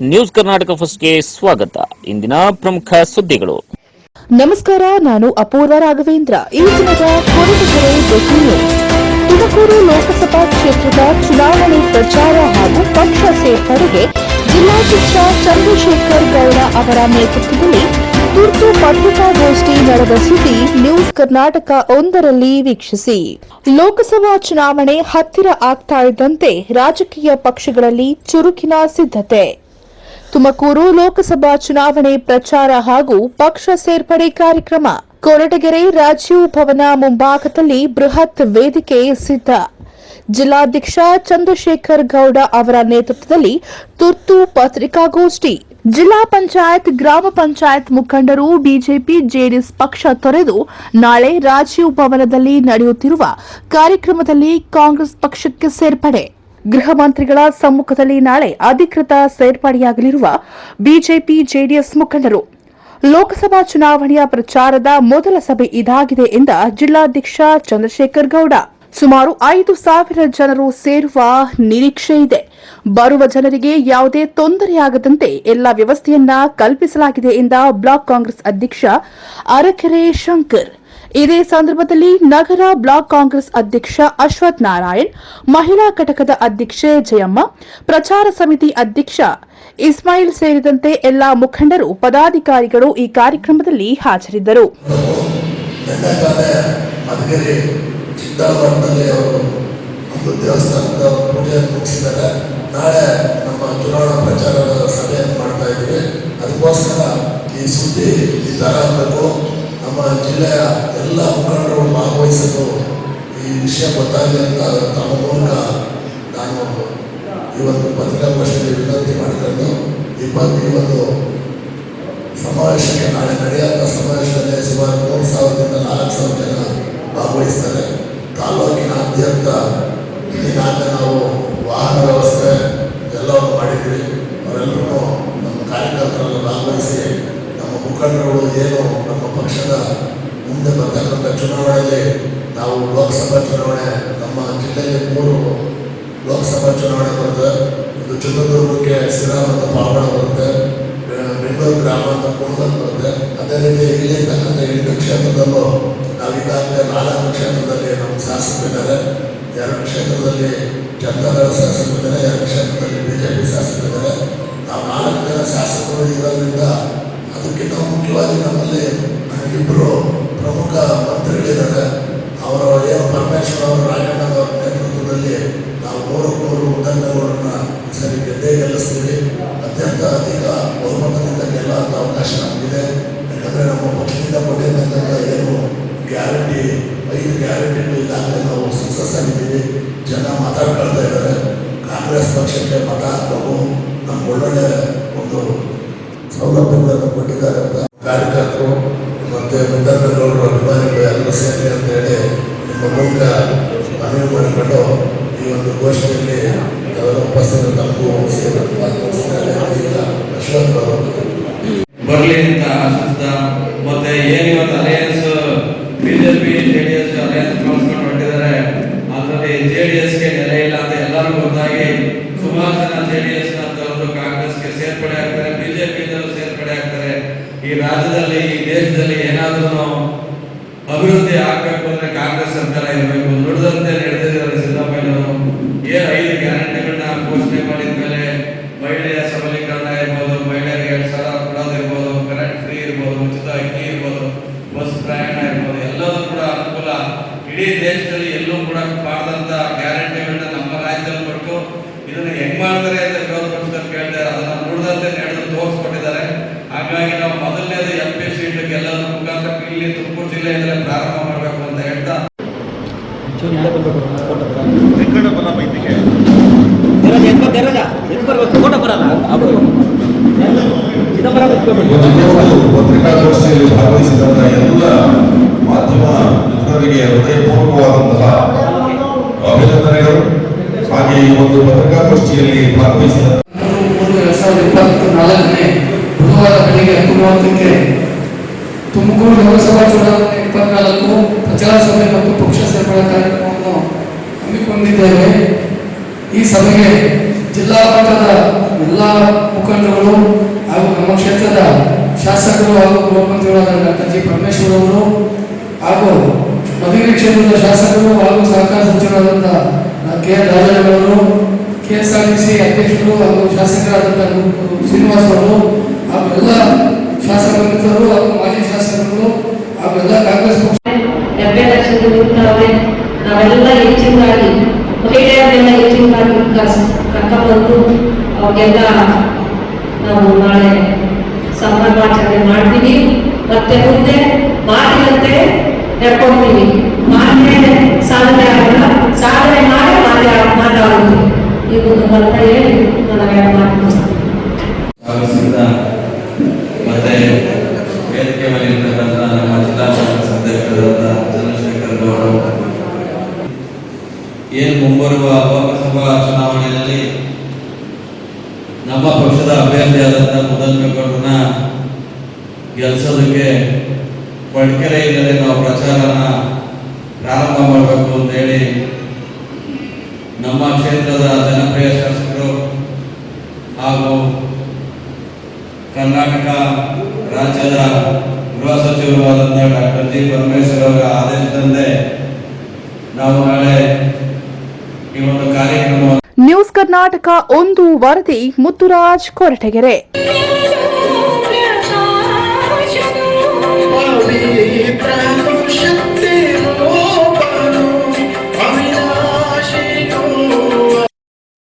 News Karnataka ಫಸ್ಟ್ಗೆ ಸ್ವಾಗತ. ಇಂದಿನ ಪ್ರಮುಖ ಸುದ್ದಿಗಳು. ನಮಸ್ಕಾರ, ನಾನು ಅಪೂರ್ವ ರಾಘವೇಂದ್ರ. ಈ ದಿನದ ತುಮಕೂರು ಲೋಕಸಭಾ ಕ್ಷೇತ್ರದ ಚುನಾವಣೆ ಪ್ರಚಾರ ಹಾಗೂ ಪಕ್ಷ ಸೇರ್ಪಡೆಗೆ ಜಿಲ್ಲಾಧ್ಯಕ್ಷ ಚಂದ್ರಶೇಖರ್ ಗೌಡ ಅವರ ನೇತೃತ್ವದಲ್ಲಿ ತುರ್ತು ಪತ್ರಿಕಾಗೋಷ್ಠಿ ನಡೆದ ಸುದ್ದಿ ನ್ಯೂಸ್ ಕರ್ನಾಟಕ ಒಂದರಲ್ಲಿ ವೀಕ್ಷಿಸಿ. ಲೋಕಸಭಾ ಚುನಾವಣೆ ಹತ್ತಿರ ಆಗ್ತಾ ಇದ್ದಂತೆ ರಾಜಕೀಯ ಪಕ್ಷಗಳಲ್ಲಿ ಚುರುಕಿನ ಸಿದ್ಧತೆ. ತುಮಕೂರು ಲೋಕಸಭಾ ಚುನಾವಣೆ ಪ್ರಚಾರ ಹಾಗೂ ಪಕ್ಷ ಸೇರ್ಪಡೆ ಕಾರ್ಯಕ್ರಮ. ಕೊರಟಗೆರೆ ರಾಜೀವ್ ಭವನ ಮುಂಭಾಗದಲ್ಲಿ ಬೃಹತ್ ವೇದಿಕೆ ಸಿದ್ಧ. ಜಿಲ್ಲಾಧ್ಯಕ್ಷ ಚಂದ್ರಶೇಖರ್ ಗೌಡ ಅವರ ನೇತೃತ್ವದಲ್ಲಿ ತುರ್ತು ಪತ್ರಿಕಾಗೋಷ್ಠಿ. ಜಿಲ್ಲಾ ಪಂಚಾಯತ್, ಗ್ರಾಮ ಪಂಚಾಯತ್ ಮುಖಂಡರು, ಬಿಜೆಪಿ, ಜೆಡಿಎಸ್ ಪಕ್ಷ ತೊರೆದು ನಾಳೆ ರಾಜೀವ್ ಭವನದಲ್ಲಿ ನಡೆಯುತ್ತಿರುವ ಕಾರ್ಯಕ್ರಮದಲ್ಲಿ ಕಾಂಗ್ರೆಸ್ ಪಕ್ಷಕ್ಕೆ ಸೇರ್ಪಡೆ. ಗೃಹ ಮಂತ್ರಿಗಳ ಸಮ್ಮುಖದಲ್ಲಿ ನಾಳೆ ಅಧಿಕೃತ ಸೇರ್ಪಡೆಯಾಗಲಿರುವ ಬಿಜೆಪಿ ಜೆಡಿಎಸ್ ಮುಖಂಡರು. ಲೋಕಸಭಾ ಚುನಾವಣೆಯ ಪ್ರಚಾರದ ಮೊದಲ ಸಭೆ ಇದಾಗಿದೆ ಎಂದ ಜಿಲ್ಲಾಧ್ಯಕ್ಷ ಚಂದ್ರಶೇಖರ್ ಗೌಡ. ಸುಮಾರು ಐದು ಸಾವಿರ ಜನರು ಸೇರುವ ನಿರೀಕ್ಷೆ ಇದೆ. ಬರುವ ಜನರಿಗೆ ಯಾವುದೇ ತೊಂದರೆಯಾಗದಂತೆ ಎಲ್ಲ ವ್ಯವಸ್ಥೆಯನ್ನ ಕಲ್ಪಿಸಲಾಗಿದೆ ಎಂದ ಬ್ಲಾಕ್ ಕಾಂಗ್ರೆಸ್ ಅಧ್ಯಕ್ಷ ಅರಕೆರೆ ಶಂಕರ್. ಇದೇ ಸಂದರ್ಭದಲ್ಲಿ ನಗರ ಬ್ಲಾಕ್ ಕಾಂಗ್ರೆಸ್ ಅಧ್ಯಕ್ಷ ಅಶ್ವಥ್ ನಾರಾಯಣ್, ಮಹಿಳಾ ಘಟಕದ ಅಧ್ಯಕ್ಷೆ ಜಯಮ್ಮ, ಪ್ರಚಾರ ಸಮಿತಿ ಅಧ್ಯಕ್ಷ ಇಸ್ಮಾಯಿಲ್ ಸೇರಿದಂತೆ ಎಲ್ಲಾ ಮುಖಂಡರು, ಪದಾಧಿಕಾರಿಗಳು ಈ ಕಾರ್ಯಕ್ರಮದಲ್ಲಿ ಹಾಜರಿದ್ದರು. ನಾಳೆ ನಮ್ಮ ಚುನಾವಣಾ ಪ್ರಚಾರದ ಸಭೆಯನ್ನು ಮಾಡ್ತಾ ಇದ್ದೀವಿ. ಈ ಸುದ್ದಿ ಆಗಬೇಕು. ನಮ್ಮ ಜಿಲ್ಲೆಯ ಎಲ್ಲ ಮುಖಂಡರು ಭಾಗವಹಿಸಲು ಈ ವಿಷಯ ಗೊತ್ತಾಗಲಿ ಅಂತ ತಮ್ಮ ಮೂಲಕ ನಾನು ಇವತ್ತು ಪತ್ರಿಕಾಗೋಷ್ಠಿಯಲ್ಲಿ ವಿನಂತಿ ಮಾಡಿಕೊಂಡು ಇಪ್ಪತ್ತು ಒಂದು ಸಮಾವೇಶಕ್ಕೆ ನಾಳೆ ನಡೆಯುವಂಥ ಸಮಾವೇಶದಲ್ಲಿ ಸುಮಾರು ಮೂರು ಸಾವಿರದಿಂದ ನಾಲ್ಕು ಸಾವಿರ ಜನ ಭಾಗವಹಿಸ್ತಾರೆ ತಾಲೂಕಿನಾದ್ಯಂತ ಈಗಾಗಲೇ ನಾವು ವಾಹನ ವ್ಯವಸ್ಥೆ ಎಲ್ಲವನ್ನು ಮಾಡಿದ್ದೀವಿ ಅವರೆಲ್ಲರೂ ನಮ್ಮ ಕಾರ್ಯಕರ್ತರನ್ನು ಭಾಗವಹಿಸಿ ನಮ್ಮ ಮುಖಂಡರುಗಳು ಏನು ನಮ್ಮ ಪಕ್ಷದ ಮುಂದೆ ಬರ್ತಕ್ಕಂಥ ಚುನಾವಣೆಯಲ್ಲಿ ನಾವು ಲೋಕಸಭಾ ಚುನಾವಣೆ, ನಮ್ಮ ಜಿಲ್ಲೆಯಲ್ಲಿ ಮೂರು ಲೋಕಸಭಾ ಚುನಾವಣೆ ಬರುತ್ತೆ ಇದು ಚಿತ್ರದುರ್ಗಕ್ಕೆ ಸಿರಾ ಮತ್ತು ಪಾವಗಡ ಬರುತ್ತೆ ಬೆಂಗಳೂರು ಗ್ರಾಮ ಅಂತ ಕುಣಗಲ್ ಬರುತ್ತೆ ಅದೇ ರೀತಿ ಇಲ್ಲಿ ಇರ್ತಕ್ಕಂಥ ಎಂಟು ಕ್ಷೇತ್ರದಲ್ಲೂ ನಾವು ಈಗಾಗಲೇ ನಾಲ್ಕು ಕ್ಷೇತ್ರದಲ್ಲಿ ನಮ್ಮ ಶಾಸಕರಿದ್ದಾರೆ. ಎರಡು ಕ್ಷೇತ್ರದಲ್ಲಿ ಜನತಾದಳ ಶಾಸಕರಿದ್ದಾರೆ, ಎರಡು ಕ್ಷೇತ್ರದಲ್ಲಿ ಬಿ ಜೆ ಪಿ ಶಾಸಕರಿದ್ದಾರೆ. ನಾವು ನಾಲ್ಕು ಜನ ಶಾಸಕರು ಇರೋದ್ರಿಂದ ಅದಕ್ಕಿಂತ ಮುಖ್ಯವಾಗಿ ನಮ್ಮಲ್ಲಿ ಇಬ್ಬರು ಪ್ರಮುಖ ಮಂತ್ರಿಗಳಿದ್ದಾರೆ ಅವರ ಏನು ಪರಮೇಶ್ವರ್ ಅವರು ರಾಯಣ್ಣನವರ ನೇತೃತ್ವದಲ್ಲಿ ನಾವು ಮೂರು ಮೂರು ಉದ್ದಂಡಗಳನ್ನು ಸರಿ ಗೆದ್ದೇ ಗೆಲ್ಲಿಸ್ತೀವಿ. ಅತ್ಯಂತ ಅಧಿಕ ಬಹುಮತದಿಂದ ಗೆಲ್ಲುವಂಥ ಅವಕಾಶ ನಮಗಿದೆ. ಯಾಕಂದರೆ ನಮ್ಮ ಪಕ್ಷದಿಂದ ಕೊಟ್ಟಿರ್ತಕ್ಕಂಥ ಏನು ಗ್ಯಾರಂಟಿ, ಐದು ಗ್ಯಾರಂಟಿಗಳು ಈಗಾಗಲೇ ನಾವು ಸಕ್ಸಸ್ ಆಗಿದ್ದೀವಿ. ಜನ ಮಾತಾಡ್ಕೊಳ್ತಾ ಇದ್ದಾರೆ. ಕಾಂಗ್ರೆಸ್ ಪಕ್ಷಕ್ಕೆ ಮತ ಹಾಕಬೇಕು. ನಮ್ಗೆ ಒಳ್ಳೊಳ್ಳೆ ಒಂದು ಸೌಲಭ್ಯಗಳನ್ನು ಕೊಟ್ಟಿದ್ದಾರೆ ಅಂತ ಕಾರ್ಯಕರ್ತರು ಮತ್ತೆ ಮುಖಂಡರುಗಳು ಅಭಿಮಾನಿಗಳು ಎಲ್ಲರೂ ಸೇರಲಿ ಅಂತ ಹೇಳಿ ನಿಮ್ಮ ಮೂಲಕ ಮನವಿ ಮಾಡಿಕೊಂಡು ಈ ಒಂದು ಗೋಷ್ಠಿಯಲ್ಲಿ ಬರಲಿ ಅಂತ ಆಶಿಸ್ತಾ ಮತ್ತೆ ಏನ್ ಇವತ್ತು ಅಲಯನ್ಸ್ ಬಿಜೆಪಿ ಜೆಡಿಎಸ್ ಅಲಯನ್ಸ್ ಕಳ್ಸ್ಕೊಂಡು ಹೊರಟಿದ್ದಾರೆ. ಅದರಲ್ಲಿ ಜೆಡಿಎಸ್ಗೆ ನೆಲೆ ಇಲ್ಲ ಅಂತ ಎಲ್ಲರೂ ಗೊತ್ತಾಗಿ ಸುಮಾರು ಜನ ಜೆಡಿಎಸ್ನ ಕಾಂಗ್ರೆಸ್ ಕಾಂಗ್ರೆಸ್ಗೆ ಸೇರ್ಪಡೆ ಆಗ್ತಾರೆ ಬಿಜೆಪಿ ಸೇರ್ಪಡೆ ಆಗ್ತಾರೆ. ಈ ರಾಜ್ಯದಲ್ಲಿ, ಈ ದೇಶದಲ್ಲಿ ಏನಾದ್ರೂ ಇಡೀ ದೇಶದಲ್ಲಿ ಎಲ್ಲೂ ಕೂಡ ಬಾರದಂತ ಗ್ಯಾರಂಟಿಗಳನ್ನ ನಮ್ಮ ರಾಜ್ಯದಲ್ಲಿ ಕೊಟ್ಟು ಇದನ್ನ ಹೆಂಗ್ ಮಾಡ್ತಾರೆ ಅಂತ ವಿರೋಧ ಪಕ್ಷದಲ್ಲಿ ಕೇಳ್ತಾರೆ ಅದನ್ನ ನುಡಿದಂತೆ ನಡೆದು ತೋರಿಸ್ಕೊಟ್ಟಿದ್ದಾರೆ. ಹಾಗಾಗಿ ನಾವು ಮೊದಲನೇದು ಎಲ್ ಪಿ ಸೀಟ್ ಗೆಲ್ಲೋದ್ರ ಮುಖಾಂತರ ಇಲ್ಲಿ ತುಮಕೂರು ಜಿಲ್ಲೆಯಿಂದಲೇ ಪ್ರಾರಂಭ ಮಾಡಬೇಕು ಅಂತ ಹೇಳ್ತಾ ಪತ್ರಿಕಾಗೋಷ್ಠಿಯಲ್ಲಿ ಭಾಗವಹಿಸಿದಂತಹ ಎಲ್ಲ ಮಾಧ್ಯಮ ಮಿತ್ರರಿಗೆ ಹೃದಯಪೂರ್ವಕವಾದಂತಹ ಅಭಿನಂದನೆಗಳು. ಹಾಗೆ ಈ ಒಂದು ಪತ್ರಿಕಾಗೋಷ್ಠಿಯಲ್ಲಿ ಭಾಗವಹಿಸಿದ ಸಾವಿರದ ಇಪ್ಪತ್ನಾಲ್ಕನೇ ಬುಧವಾರ ಬೆಳಿಗ್ಗೆ ಹತ್ತು ಮೂವತ್ತಕ್ಕೆ ತುಮಕೂರು ಲೋಕಸಭಾ ಚುನಾವಣೆ ಇಪ್ಪತ್ನಾಲ್ಕು ಪ್ರಚಾರ ಸಭೆ ಮತ್ತು ಪಕ್ಷ ಸೇರ್ಪಡೆ ಕಾರ್ಯಕ್ರಮವನ್ನು ಹಮ್ಮಿಕೊಂಡಿದ್ದೇವೆ. ಈ ಸಭೆಗೆ ಜಿಲ್ಲಾ ಮಟ್ಟದ ಎಲ್ಲ ಮುಖಂಡರು ಹಾಗೂ ನಮ್ಮ ಕ್ಷೇತ್ರದ ಶಾಸಕರು ಹಾಗೂ ಗೃಹ ಮಂತ್ರಿಗಳಾದ ಡಾಕ್ಟರ್ ಜಿ ಪರಮೇಶ್ವರ್ ಅವರು ಹಾಗೂ ಮಧುಗಿರಿ ಕ್ಷೇತ್ರದ ಶಾಸಕರು ಹಾಗೂ ಸಹಕಾರ ಸಚಿವರಾದಂಥ K R ರಾಜಣ್ಣವರು K S R T C ಅಧ್ಯಕ್ಷರು ಹಾಗೂ ಶಾಸಕರಾದಂಥ ಶ್ರೀನಿವಾಸ್ ಅವರು ಹಾಗೂ ಎಲ್ಲ ಶಾಸಕ ಮಿತ್ರರು ಹಾಗೂ ಮಾಜಿ ಶಾಸಕರು ಹಾಗೂ ಎಲ್ಲ ಕಾಂಗ್ರೆಸ್ ಪಕ್ಷ ಡಬ್ಬೆ ಲಕ್ಷದ ಇರ್ತಾವೆ ನಾವೆಲ್ಲ ಹೆಚ್ಚಿನದಾಗಿ ಮಹಿಳೆಯರನ್ನೆಲ್ಲ ಹೆಚ್ಚಿನದಾಗಿ ಕರ್ಸ್- ಕರ್ಕೊಂಡ್ಬಂದು ಅವ್ರಿಗೆಲ್ಲ ನಾವು ನಾಳೆ ಸಂಭ್ರಮಾಚರಣೆ ಮಾಡ್ತೀವಿ. ಮತ್ತೆ ಮುಂದೆ ಮಾತಿನಂತೆ ನಡ್ಕೊಳ್ತೀವಿ ಮಾನ್ಯ ಸಾಧನೆ ಆಗಲ್ಲ. ಸಾಧನೆ ಮಾಡಿ ಮಾತಾ ಈ ಒಂದು ಅಂತ ಹೇಳಿ ನನಗೆ ನಮ್ಮ ಜಿಲ್ಲಾ ಕಾಂಗ್ರೆಸ್ ಅಧ್ಯಕ್ಷರಾದ ಚಂದ್ರಶೇಖರ್ ಗೌಡ ಏನು ಮುಂಬರುವ ಲೋಕಸಭಾ ಚುನಾವಣೆಯಲ್ಲಿ ನಮ್ಮ ಪಕ್ಷದ ಅಭ್ಯರ್ಥಿಯಾದಂಥ ಮುದನ್ಮೇಗೌಡರನ್ನ ಗೆಲ್ಸೋದಕ್ಕೆ ಇಲ್ಲದೆ ನಾವು ಪ್ರಚಾರನ ಪ್ರಾರಂಭ ಮಾಡಬೇಕು ಅಂತ ಹೇಳಿ ನಮ್ಮ ಕ್ಷೇತ್ರದ ಜನಪ್ರಿಯ ಶಾಸಕರು ಹಾಗೂ ಕರ್ನಾಟಕ ರಾಜ್ಯದ ಗೃಹ ಸಚಿವರಾದಂಥ ಡಾಕ್ಟರ್ ಜಿ ಪರಮೇಶ್ವರ್ ಅವರ ಆದೇಶದಂತೆ ನಾವು ನಾಳೆ ಈ ಒಂದು ಕಾರ್ಯಕ್ರಮ ನ್ಯೂಸ್ ಕರ್ನಾಟಕ ಒಂದು ವರದಿ ಮುತ್ತುರಾಜ್ ಕೊರಟಗೆರೆ.